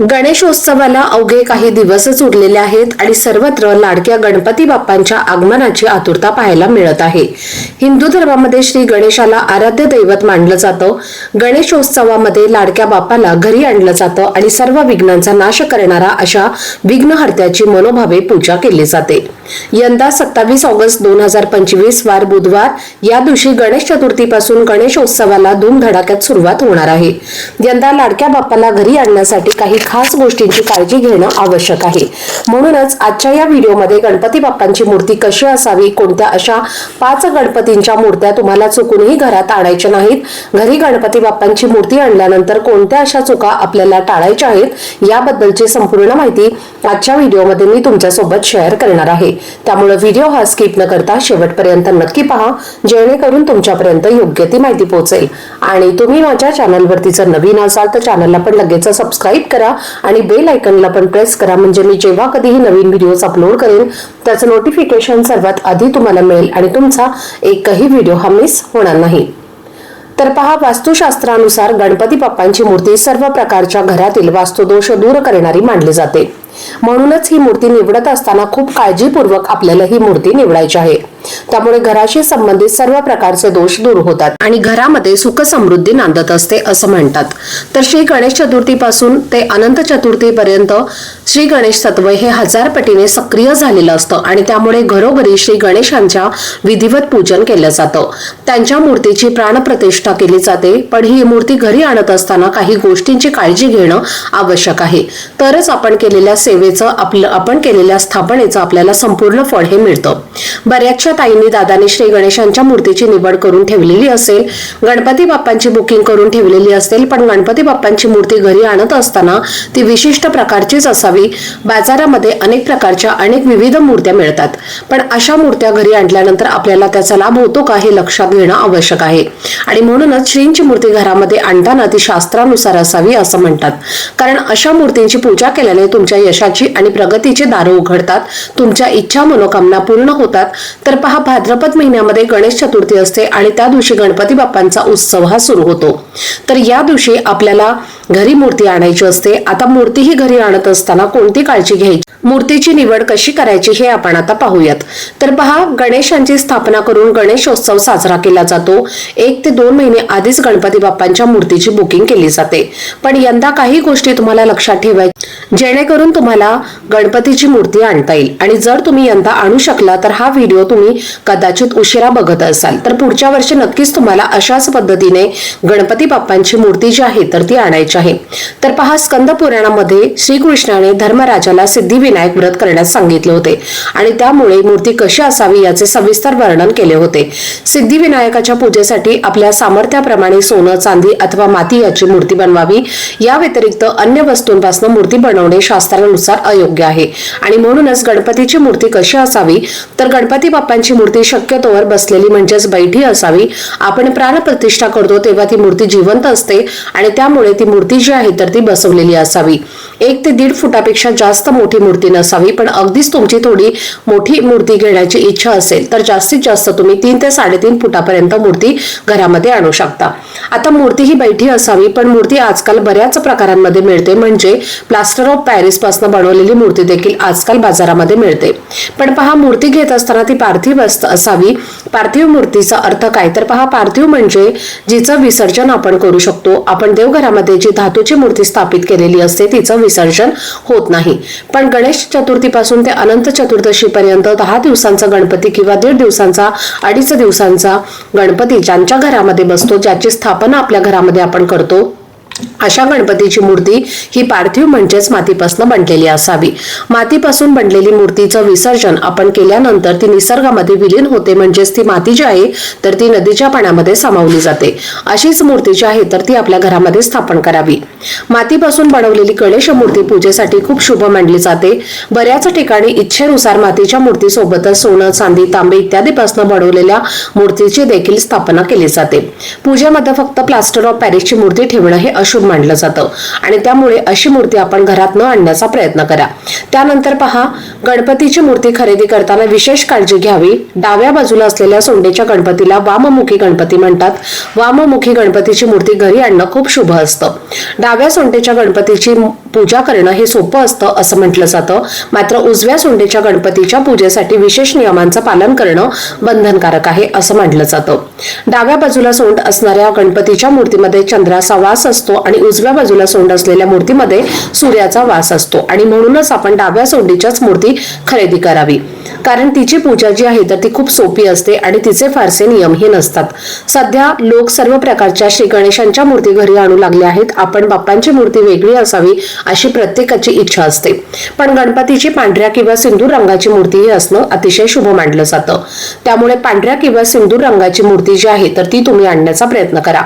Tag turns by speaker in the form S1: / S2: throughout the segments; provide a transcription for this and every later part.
S1: गणेशोत्सवाला अवघे काही दिवसच उरलेले आहेत आणि सर्वत्र लाडक्या गणपती बाप्पांच्या आगमनाची आतुरता पाहायला मिळत आहे. हिंदू धर्मामध्ये श्री गणेशाला आराध्य दैवत मानलं जातं. गणेशोत्सवामध्ये लाडक्या बाप्पाला घरी आणलं जातं आणि सर्व विघ्नांचा नाश करणारा अशा विघ्नहर्त्याची मनोभावे पूजा केली जाते. यंदा सत्तावीस ऑगस्ट दोन हजार पंचवीस वार बुधवार या दिवशी गणेश चतुर्थीपासून गणेशोत्सवाला धूमधडाक्यात सुरुवात होणार आहे. यंदा लाडक्या बाप्पाला घरी आणण्यासाठी काही खास गोष्टींची काळजी घेणं आवश्यक आहे. म्हणूनच आजच्या या व्हिडिओमध्ये गणपती बाप्पांची मूर्ती कशी असावी कोणत्या अशा पाच गणपतींच्या मूर्त्या तुम्हाला चुकूनही घरात आणायच्या नाहीत घरी गणपती बाप्पांची मूर्ती आणल्यानंतर कोणत्या अशा चुका आपल्याला टाळायच्या आहेत याबद्दलची संपूर्ण माहिती आजच्या व्हिडिओमध्ये मी तुमच्यासोबत शेअर करणार आहे. त्यामुळे व्हिडिओ हा स्किप न करता शेवटपर्यंत नक्की पहा जेणेकरून तुमच्यापर्यंत योग्य ती माहिती पोहोचेल. आणि तुम्ही माझ्या चॅनलवरती जर नवीन असाल तर चॅनलला पण लगेच सबस्क्राईब करा आणि बेल आयकनला पण प्रेस करा. म्हणजे मी जेव्हा कधीही नवीन व्हिडिओज अपलोड करेन त्याचं नोटिफिकेशन सर्वात आधी तुम्हाला मिळेल आणि तुमचा एकही व्हिडिओ हा मिस होणार नाही. तर पहा वास्तुशास्त्रानुसार गणपती बाप्पांची मूर्ती सर्व प्रकारच्या घरातील वास्तुदोष दूर करणारी मानली जाते. म्हणूनच ही मूर्ती निवडत असताना खूप काळजीपूर्वक आपल्याला ही मूर्ती निवडायची आहे. त्यामुळे घराशी संबंधित सर्व प्रकारचे दोष दूर होतात आणि घरामध्ये सुख समृद्धी नांदत असते असं म्हणतात. तर श्री गणेश चतुर्थीपासून ते अनंत चतुर्थीपर्यंत श्री गणेश तत्व हे हजार पटीने सक्रिय झालेलं असतं आणि त्यामुळे घरोघरी श्री गणेशांच्या विधिवत पूजन केलं जातं. त्यांच्या मूर्तीची प्राणप्रतिष्ठा केली जाते पण ही मूर्ती घरी आणत असताना काही गोष्टींची काळजी घेणं आवश्यक आहे. तरच आपण केलेल्या सेवेचं आपलं आपण केलेल्या स्थापनेचं आपल्याला संपूर्ण फळ हे मिळतं. बऱ्याचशा ताईंनी दादाने श्री गणेशांच्या मूर्तीची निवड करून ठेवलेली असेल गणपती बाप्पांची बुकिंग करून ठेवलेली असेल पण गणपती बाप्पांची मूर्ती घरी आणत असताना ती विशिष्ट प्रकारचीच असावी. बाजारामध्ये अनेक प्रकारच्या अनेक विविध मूर्त्या मिळतात. पण अशा मूर्त्या घरी आणल्यानंतर आपल्याला त्याचा लाभ होतो का हे लक्षात घेणं आवश्यक आहे. आणि म्हणूनच श्रींची मूर्ती घरामध्ये आणताना ती शास्त्रानुसार असावी असं म्हणतात. कारण अशा मूर्तींची पूजा केल्याने तुमच्या यशाची आणि प्रगतीची दारं उघडतात तुमच्या इच्छा मनोकामना पूर्ण होतात तर पहा भाद्रपद महिन्यामध्ये गणेश चतुर्थी असते आणि त्या दिवशी गणपती बाप्पांचा उत्सव हा सुरू होतो. तर या दिवशी आपल्याला घरी मूर्ती आणायची असते. आता मूर्ती ही घरी आणत असताना कोणती काळजी घ्यायची? मूर्तीची निवड कशी करायची हे आपण आता पाहूयात. तर पहा गणेशांची स्थापना करून गणेशोत्सव साजरा केला जातो. एक ते दोन महिने आधीच गणपती बाप्पांच्या मूर्तीची बुकिंग केली जाते. पण यंदा काही गोष्टी तुम्हाला लक्षात ठेवायच्या जेणेकरून तुम्हाला गणपतीची मूर्ती आणता येईल. आणि जर तुम्ही यंदा आणू शकला तर हा व्हिडिओ तुम्ही कदाचित उशिरा बघत असाल. तर पुढच्या वर्षी नक्कीच तुम्हाला अशाच पद्धतीने गणपती बाप्पांची मूर्ती जी आहे तर ती आणायची आहे. तर पहा स्कंद पुराणामध्ये श्रीकृष्णाने धर्मराजाला सिद्धिविनायक व्रत करण्यास सांगितले होते. आणि त्यामुळे मूर्ती कशी असावी याचे सविस्तर वर्णन केले होते. सिद्धिविनायकाच्या पूजेसाठी आपल्या सामर्थ्याप्रमाणे सोनं चांदी अथवा माती याची मूर्ती बनवावी. या व्यतिरिक्त अन्य वस्तूंपासून मूर्ती बनवणे शास्त्रानुसार अयोग्य आहे. आणि म्हणूनच गणपतीची मूर्ती कशी असावी? तर गणपती बाप्पांची मूर्ती शक्यतोवर बसलेली म्हणजेच बैठी असावी. आपण प्राणप्रतिष्ठा करतो तेव्हा ती मूर्ती जिवंत असते आणि त्यामुळे ती मूर्ती जी आहे तर ती बसवलेली असावी. एक ते दीड फुटापेक्षा जास्त मोठी मूर्ती नसावी पण अगदीच तुमची थोडी मोठी मूर्ती घेण्याची इच्छा असेल तर जास्तीत जास्त तुम्ही तीन ते साडेतीन फुटापर्यंत मूर्ती घरामध्ये आणू शकता. आता मूर्ती ही बैठी असावी पण मूर्ती आजकाल बऱ्याच प्रकारांमध्ये मिळते म्हणजे प्लास्टर ऑफ पॅरिस पासून बनवलेली मूर्ती देखील आजकाल बाजारामध्ये मिळते. पण पहा मूर्ती घेत असताना ती पार्थिव असावी. पार्थिव मूर्तीचा अर्थ काय? तर पहा पार्थिव म्हणजे जिचं विसर्जन आपण करू शकतो. आपण देवघरामध्ये जी धातूची मूर्ती स्थापित केलेली असते तिचं विसर्जन होत नाही. पण गणेश चतुर्थीपासून ते अनंत चतुर्दशी पर्यंत दहा दिवसांचा गणपती किंवा दीड दिवसांचा अडीच दिवसांचा गणपती ज्यांच्या घरामध्ये बसतो ज्याची स्थापना आपल्या घरामध्ये आपण करतो अशा गणपतीची मूर्ती ही पार्थिव म्हणजेच मातीपासून बनलेली असावी. मातीपासून बनलेली मूर्तीचं विसर्जन आपण केल्यानंतर ती निसर्गामध्ये विलीन होते म्हणजेच ती माती जी आहे तर ती नदीच्या पाण्यामध्ये सामावली जाते. अशीच मूर्ती जी आहे तर ती आपल्या घरामध्ये स्थापन करावी. मातीपासून बनवलेली गणेश मूर्ती पूजेसाठी खूप शुभ मानली जाते. बऱ्याच ठिकाणी इच्छेनुसार मातीच्या मूर्तीसोबतच सोनं चांदी तांबे इत्यादीपासून बनवलेल्या मूर्तीची देखील स्थापना केली जाते. पूजेमध्ये फक्त प्लास्टर ऑफ पॅरिसची मूर्ती ठेवणं हे अशुभ मांडलं जातं. आणि त्यामुळे अशी मूर्ती आपण घरात न आणण्याचा प्रयत्न करा. त्यानंतर पहा गणपतीची मूर्ती खरेदी करताना विशेष काळजी घ्यावी. डाव्या बाजूला असलेल्या सोंडेच्या गणपतीला वाममुखी गणपती म्हणतात. वाममुखी गणपतीची मूर्ती घरी आणणं खूप शुभ असतं. डाव्या सोंडेच्या गणपतीची पूजा करणं हे सोपं असतं असं म्हटलं जातं. मात्र उजव्या सोंडेच्या गणपतीच्या पूजेसाठी विशेष नियमांचं पालन करणं बंधनकारक आहे असं मानलं जातं. डाव्या बाजूला सोंड असणाऱ्या गणपतीच्या मूर्तीमध्ये चंद्राचा वास असतो आणि उजव्या बाजूला सोंड असलेल्या मूर्तीमध्ये सूर्याचा वास असतो आणि म्हणूनच आपण डाव्या सोंडीच्याच मूर्ती खरेदी करावी. कारण तिची पूजा जी आहे तर ती खूप सोपी असते आणि तिचे फारसे नियमही नसतात. सध्या लोक सर्व प्रकारच्या श्री गणेशांच्या मूर्ती घरी आणू लागले आहेत. आपण बाप्पांची मूर्ती वेगळी असावी अशी प्रत्येकाची इच्छा असते. पण गणपतीची पांढऱ्या किंवा सिंदूर रंगाची मूर्ती ही असणं अतिशय शुभ मानलं जातं. त्यामुळे पांढऱ्या किंवा सिंदूर रंगाची मूर्ती जी आहे तर ती तुम्ही आणण्याचा प्रयत्न करा.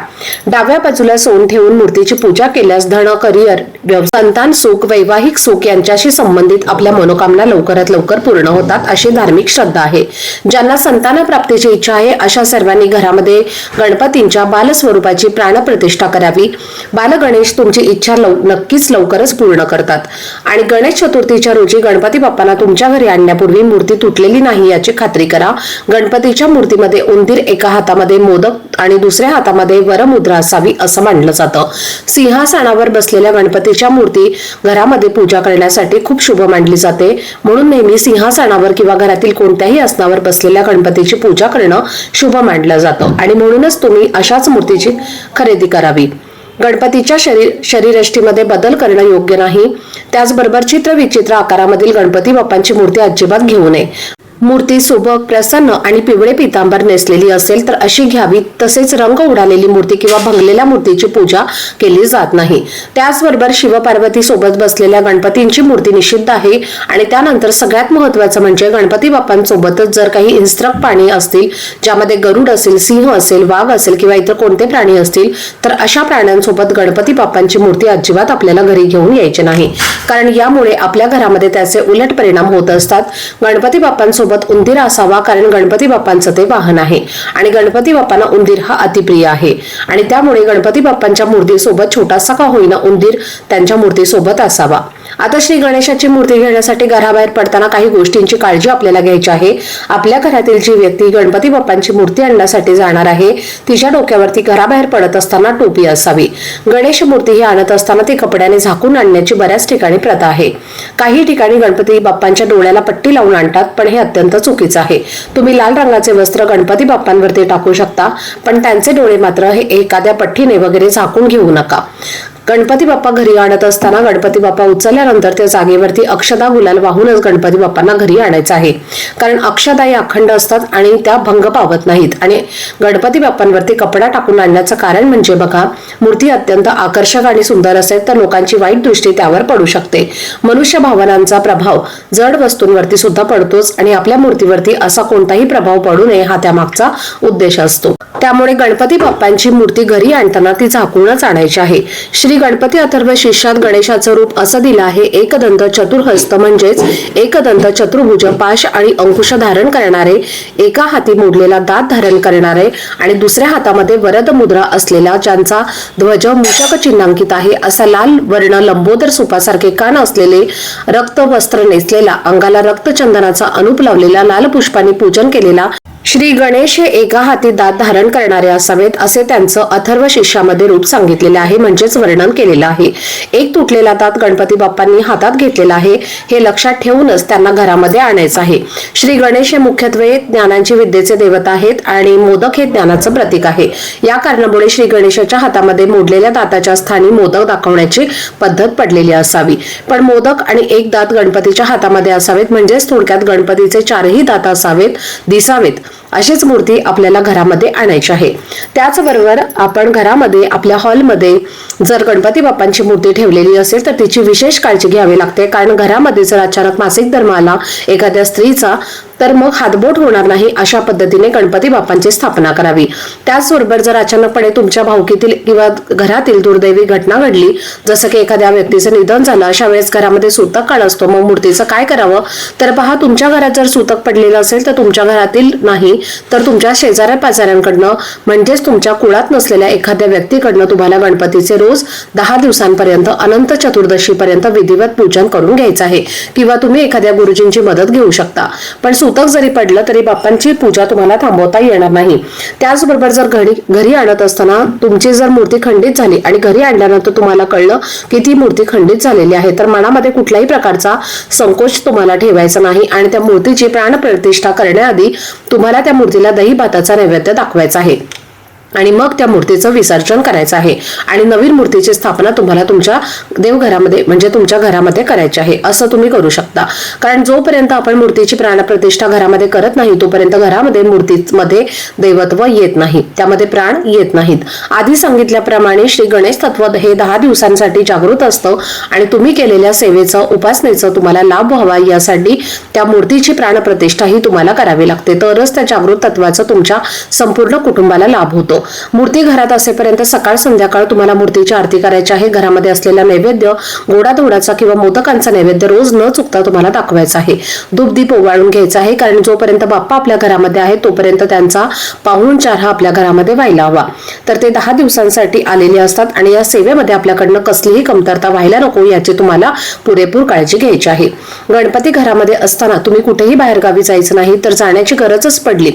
S1: डाव्या बाजूला सोन ठेवून मूर्तीची पूजा केल्यास धन करिअर संतान सुख वैवाहिक सुख यांच्याशी संबंधित आपल्या मनोकामना लवकरात लवकर पूर्ण होतात अशी धार्मिक श्रद्धा आहे. ज्यांना संतान प्राप्तीची इच्छा आहे अशा सर्वांनी घरामध्ये गणपतींच्या बालस्वरूपाची प्राणप्रतिष्ठा करावी. बालगणेश तुमची इच्छा लव नक्कीच लवकरच पूर्ण करतात. आणि गणेश चतुर्थीच्या रोजी गणपती बाप्पांना तुमच्या घरी आणण्यापूर्वी मूर्ती तुटलेली नाही याची खात्री करा. गणपतीच्या मूर्तीमध्ये उंदीर एका हातामध्ये मोदक आणि दुसऱ्या हातामध्ये वरमुद्रा असावी असं मानलं जातं. सिंहासनावर बसलेल्या गणपतीच्या मूर्ती घरामध्ये पूजा करण्यासाठी खूप शुभ मानली जाते. म्हणून नेहमी सिंहासनावर किंवा घरातील कोणत्याही आसनावर बसलेल्या गणपतीची पूजा करणं शुभ मानलं जातं. आणि म्हणूनच तुम्ही अशाच मूर्तीची खरेदी करावी. गणपतीच्या शरीर शरीरयष्टीमध्ये बदल करणं योग्य नाही. त्याचबरोबर चित्रविचित्र आकारामधील गणपती बाप्पांची मूर्ती अजिबात घेऊ नये. मूर्ती सुबक प्रसन्न आणि पिवळे पितांबर नेसलेली असेल तर अशी घ्यावी. तसेच रंग उडालेली मूर्ती किंवा भंगलेल्या मूर्तीची पूजा केली जात नाही. त्याचबरोबर शिवपार्वती सोबत बसलेल्या गणपतींची मूर्ती निषिद्ध आहे. आणि त्यानंतर सगळ्यात महत्वाचं म्हणजे गणपती बाप्पांसोबतच जर काही इन्स्ट्रक प्राणी असतील ज्यामध्ये गरुड असेल सिंह असेल वाघ असेल किंवा इतर कोणते प्राणी असतील तर अशा प्राण्यांसोबत गणपती बाप्पांची मूर्ती अजिबात आपल्याला घरी घेऊन यायची नाही. कारण यामुळे आपल्या घरामध्ये त्याचे उलट परिणाम होत असतात. गणपती बाप्पांसोबत सोबत उंदीर असावा कारण गणपती बाप्पांचं ते वाहन आहे. आणि गणपती बाप्पांना उंदीर हा अतिप्रिय आहे. आणि त्यामुळे गणपती बाप्पांच्या मूर्तीसोबत छोटासा का होईना उंदीर त्यांच्या मूर्तीसोबत असावा. आता श्री गणेशाची मूर्ती घेण्यासाठी घराबाहेर पडताना काही गोष्टींची काळजी आपल्याला घ्यायची आहे. आपल्या घरातील जी व्यक्ती गणपती बाप्पांची मूर्ती आणण्यासाठी जाणार आहे तिच्या डोक्यावरती घराबाहेर पडत असताना टोपी असावी. गणेश मूर्ती ही आणत असताना ती कपड्याने झाकून आणण्याची बऱ्याच ठिकाणी प्रथा आहे. काही ठिकाणी गणपती बाप्पांच्या डोळ्याला पट्टी लावून आणतात पण हे अत्यंत चुकीचं आहे. तुम्ही लाल रंगाचे वस्त्र गणपती बाप्पांवरती टाकू शकता पण त्यांचे डोळे मात्र हे एखाद्या पट्टीने वगैरे झाकून घेऊ नका. गणपती बाप्पा घरी आणत असताना गणपती बाप्पा उचलल्यानंतर त्या जागेवरती अक्षदा गुलाल वाहूनच गणपती बाप्पांना घरी आणायचं आहे. कारण अक्षदा या अखंड असतात आणि त्या भंग पावत नाहीत. आणि गणपती बाप्पांवरती कपडा टाकून आणण्याचं कारण म्हणजे बघा मूर्ती अत्यंत आकर्षक आणि सुंदर असेल तर लोकांची वाईट दृष्टी त्यावर पडू शकते. मनुष्य भावनांचा प्रभाव जड वस्तूंवरती सुद्धा पडतोच आणि आपल्या मूर्तीवरती असा कोणताही प्रभाव पडू नये हा त्यामागचा उद्देश असतो. त्यामुळे गणपती बाप्पांची मूर्ती घरी आणताना ती झाकूनच आणायची आहे. श्री गणपती अथर्व शिष्यात गणेशाचं रूप असं दिलं आहे. एकदंत चतुर्हस्त म्हणजेच एकदंत चतुर्भुज पाश आणि अंकुश धारण करणारे एका हाती मोडलेला दात धारण करणारे आणि दुसऱ्या हातामध्ये वरद मुद्रा असलेला ज्यांचा ध्वज मूषक चिन्हांकित आहे असा लाल वर्ण लंबोदर सुपासारखे कान असलेले रक्त वस्त्र नेसलेला अंगाला रक्तचंदनाचा अनुप लावलेला लाल पुष्पाने पूजन केलेला श्री गणेश हे एका हाती दात धारण करणारे असावेत असे त्यांचं अथर्व शिष्यामध्ये रूप सांगितलेले आहे म्हणजेच वर्णन केलेलं आहे. एक तुटलेला दात गणपती बाप्पांनी हातात घेतलेला आहे हे लक्षात ठेवूनच त्यांना घरामध्ये आणायचं आहे. श्री गणेश हे मुख्यत्वे ज्ञानांची विद्येचे देवता आहेत आणि मोदक हे ज्ञानाचं प्रतीक आहे. या कारणामुळे श्री गणेशाच्या हातामध्ये मोडलेल्या दाताच्या स्थानी मोदक दाखवण्याची पद्धत पडलेली असावी. पण मोदक आणि एक दात गणपतीच्या हातामध्ये असावेत म्हणजेच थोडक्यात गणपतीचे चारही दात असावेत दिसावेत. अशीच मूर्ती आपल्याला घरामध्ये आणायची आहे. त्याचबरोबर आपण घरामध्ये आपल्या हॉलमध्ये जर गणपती बाप्पांची मूर्ती ठेवलेली असेल तर तिची विशेष काळजी घ्यावी लागते. कारण घरामध्ये जर अचानक मासिक धर्म आला एखाद्या स्त्रीचा तर मग हातबोट होणार नाही अशा पद्धतीने गणपती बाप्पांची स्थापना करावी. त्याचबरोबर जर अचानकपणे तुमच्या भावकीतील किंवा घरातील दुर्दैवी घटना घडली जसं की एखाद्या व्यक्तीचं निधन झालं अशा वेळेस घरामध्ये सूतक काळ असतो मग मूर्तीचं काय करावं? तर पहा तुमच्या घरात जर सूतक पडलेलं असेल तर तुमच्या घरातील नाही तर तुमच्या शेजाऱ्या पाजाऱ्यांकडनं म्हणजेच तुमच्या कुळात नसलेल्या एखाद्या व्यक्तीकडनं तुम्हाला गणपतीचे रोज दहा दिवसांपर्यंत अनंत चतुर्दशीपर्यंत विधिवत पूजन करून घ्यायचं आहे. किंवा तुम्ही एखाद्या गुरुजींची मदत घेऊ शकता. पण सूतक जरी पडलं तरी बाप्पांची पूजा तुम्हाला थांबवता येणार नाही. त्याचबरोबर जर घरी घरी आणत असताना तुमची जर मूर्ती खंडित झाली आणि घरी आणल्यानंतर तुम्हाला कळलं की ती मूर्ती खंडित झालेली आहे तर मनामध्ये कुठल्याही प्रकारचा संकोच तुम्हाला ठेवायचा नाही आणि त्या मूर्तीची प्राणप्रतिष्ठा करण्याआधी तुम्हाला त्या मूर्तीला दही भाताचा नैवेद्य दाखवायचा आहे. आणि मग त्या मूर्तीचं विसर्जन करायचं आहे. आणि नवीन मूर्तीची स्थापना तुम्हाला तुमच्या देवघरामध्ये म्हणजे तुमच्या घरामध्ये करायची आहे. असं तुम्ही करू शकता. कारण जोपर्यंत आपण मूर्तीची प्राणप्रतिष्ठा घरामध्ये करत नाही तोपर्यंत घरामध्ये मूर्तीमध्ये दैवत्व येत नाही. त्यामध्ये प्राण येत नाहीत. आधी सांगितल्याप्रमाणे श्री गणेश तत्व हे दहा दिवसांसाठी जागृत असतं आणि तुम्ही केलेल्या सेवेचं उपासनेचं तुम्हाला लाभ व्हावा यासाठी त्या मूर्तीची प्राणप्रतिष्ठा ही तुम्हाला करावी लागते. तरच त्या जागृत तत्वाचा तुमच्या संपूर्ण कुटुंबाला लाभ होतो. मूर्ती घरात असेपर्यंत सकाळ संध्याकाळ तुम्हाला मूर्तीची आरती करायची आहे. घरामध्ये असलेला नैवेद्य गोडाधोडाचा किंवा मोदकांचा नैवेद्य रोज न चुकता तुम्हाला दाखवायचा आहे. दुपदीप ओवाळून घ्यायचा आहे कारण जोपर्यंत बाप्पा आपल्या घरामध्ये आहे तोपर्यंत त्यांचा पाहुणचार हा आपल्या घरामध्ये व्हायला हवा तर ते दहा दिवसांसाठी आलेले असतात आणि या सेवेमध्ये आपल्याकडनं कसलीही कमतरता व्हायला नको याची तुम्हाला पुरेपूर काळजी घ्यायची आहे. गणपती घरामध्ये असताना तुम्ही कुठेही बाहेर गावी जायचं नाही तर जाण्याची गरजच पडली.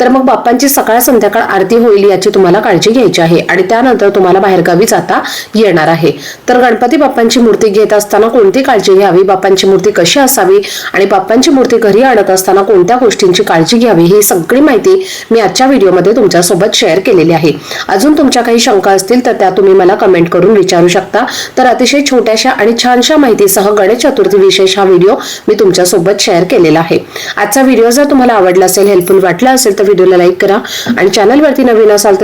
S1: तर मग बाप्पांची सकाळ संध्याकाळ आरती होईल याची तुम्हाला काळजी घ्यायची आहे आणि त्यानंतर तुम्हाला बाहेरगावी जाता येणार आहे. तर गणपती बाप्पांची मूर्ती घेत असताना कोणती काळजी घ्यावी? बाप्पांची मूर्ती कशी असावी? आणि बाप्पांची मूर्ती घरी आणत असताना कोणत्या गोष्टींची काळजी घ्यावी? ही सगळी माहिती मी आजच्या व्हिडिओमध्ये तुमच्यासोबत शेअर केलेली आहे. अजून तुमच्या काही शंका असतील तर त्या तुम्ही मला कमेंट करून विचारू शकता. तर अतिशय छोट्याशा आणि छानशा माहितीसह गणेश चतुर्थी विशेष हा व्हिडिओ मी तुमच्यासोबत शेअर केलेला आहे. आजचा व्हिडिओ जर तुम्हाला आवडला असेल हेल्पफुल वाटला असेल तर व्हिडिओला लाईक करा आणि चॅनलवरती नवीन असाल तर